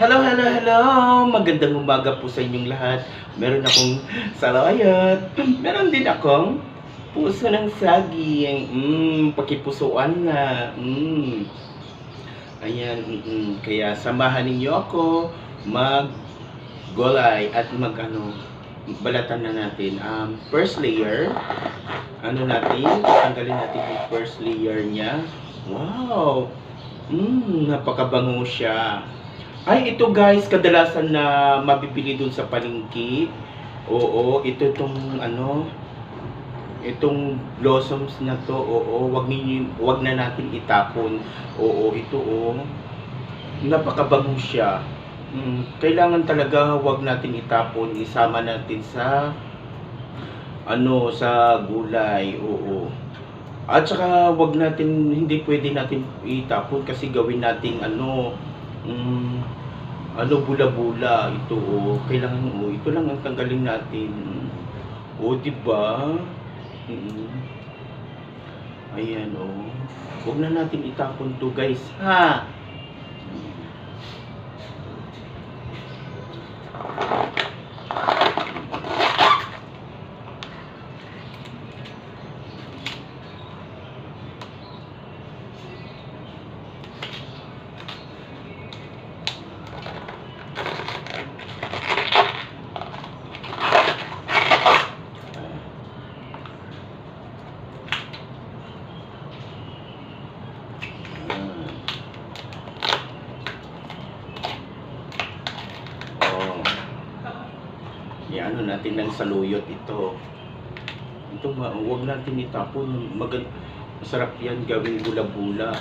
Hello, hello, hello! Magandang umaga po sa inyong lahat. Meron akong salawayat. Meron din akong puso ng saging. Mmm, pakipusuan na. Mmm. Ayan, mm, kaya samahan ninyo ako mag golay at mag ano, balatan na natin. Um, first layer, ano natin, tanggalin natin yung first layer niya. Wow! Mmm, napakabango siya. Ay, ito guys, kadalasan na mabibili dun sa palengke. Oo, ito itong ano, itong blossoms na to. Oo, wag ninyo, wag na natin itapon. Oo, ito oh. Napakabango siya. Mm, kailangan talaga wag natin itapon, isama natin sa ano sa gulay. Oo. At saka wag natin hindi pwede natin itapon kasi gawin nating ano mm, ano bula-bula ito oh. Kailangan oh, ito lang ang tanggalin natin. Oh, di ba? Mm. Ayan oh. Huwag na natin itapon to guys, ha? Oh. Yan, ano natin ng saluyot ito. Ito huwag natin itapon. Mag masarap yan gawing bula-bula.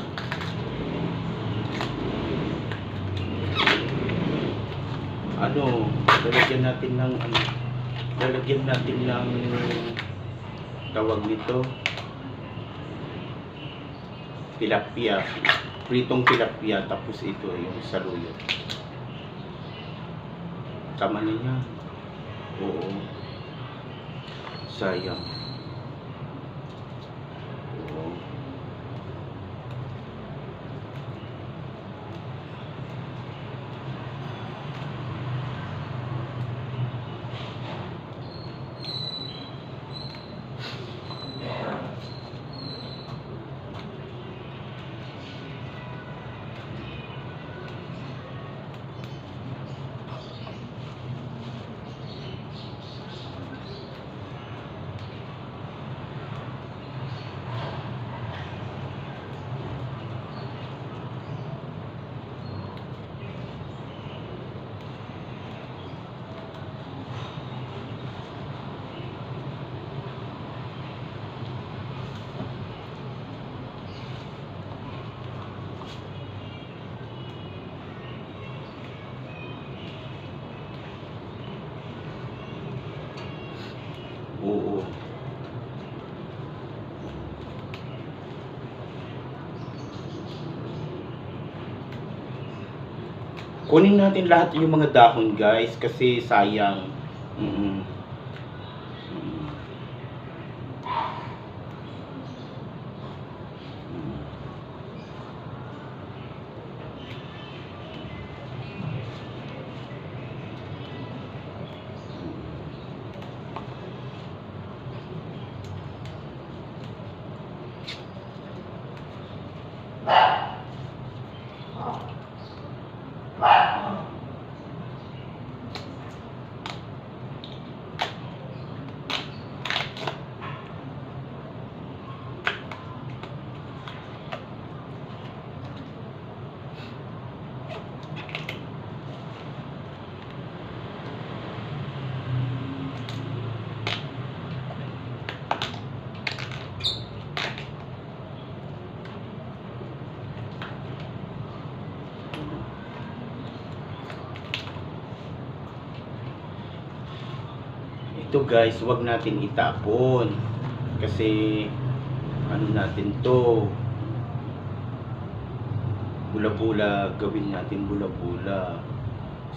Ano, lalagyan natin ng ano, lalagyan natin ng tawag nito tilapia pritong tilapia tapos ito yung saluyot tama niya oo. Sayang oo oo kunin natin lahat yung mga dahon guys kasi sayang mm Mm. Ito guys, wag natin itapon. Kasi ano natin to? Bula-bula, gawin natin bula-bula.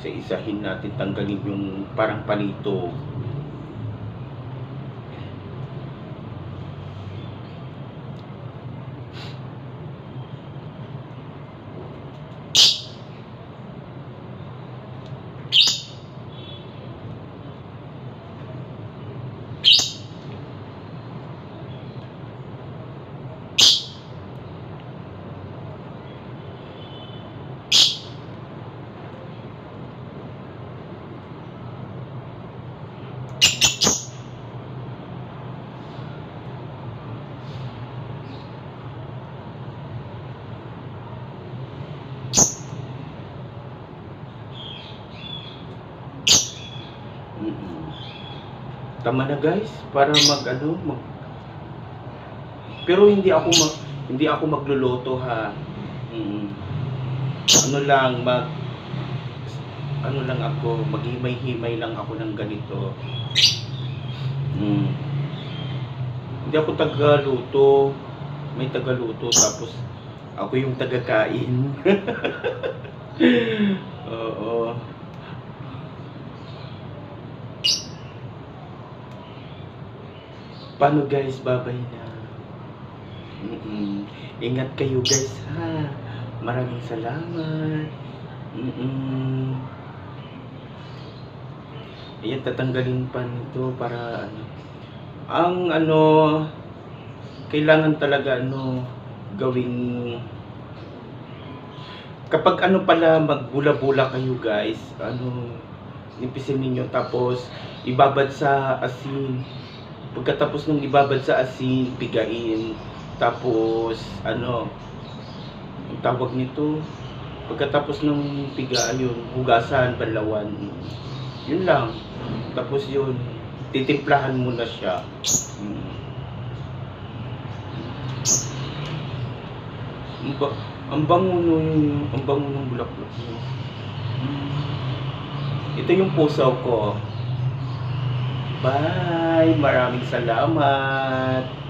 Sa isahin natin tanggalin yung parang palito. Tama na guys, para mag ano, mag Pero hindi ako mag hindi ako magluluto ha. Mm. Ano lang mag ano lang ako, maghimay-himay lang ako ng ganito. Mm. Hindi ako tagaluto. May tagaluto tapos ako yung tagakain. Oo. Paano guys, babay na. Mm-mm. Ingat kayo guys ha. Maraming salamat. Mm-mm. Ayan, tatanggalin pa nito para ano. Ang ano, kailangan talaga ano, gawing kapag ano pala magbula-bula kayo guys, ano, nipisin ninyo tapos ibabad sa asin. Pagkatapos ng ibabad sa asin, pigain. Tapos, ano, ang tawag nito, pagkatapos ng piga, yun, hugasan, balawan. Yun lang. Tapos yun, titimplahan mo na siya. Mm. Ang, ba- ang bango nung, ang bango ng bulaklak niyo. Mm. Ito yung puso ko. Bye! Maraming salamat!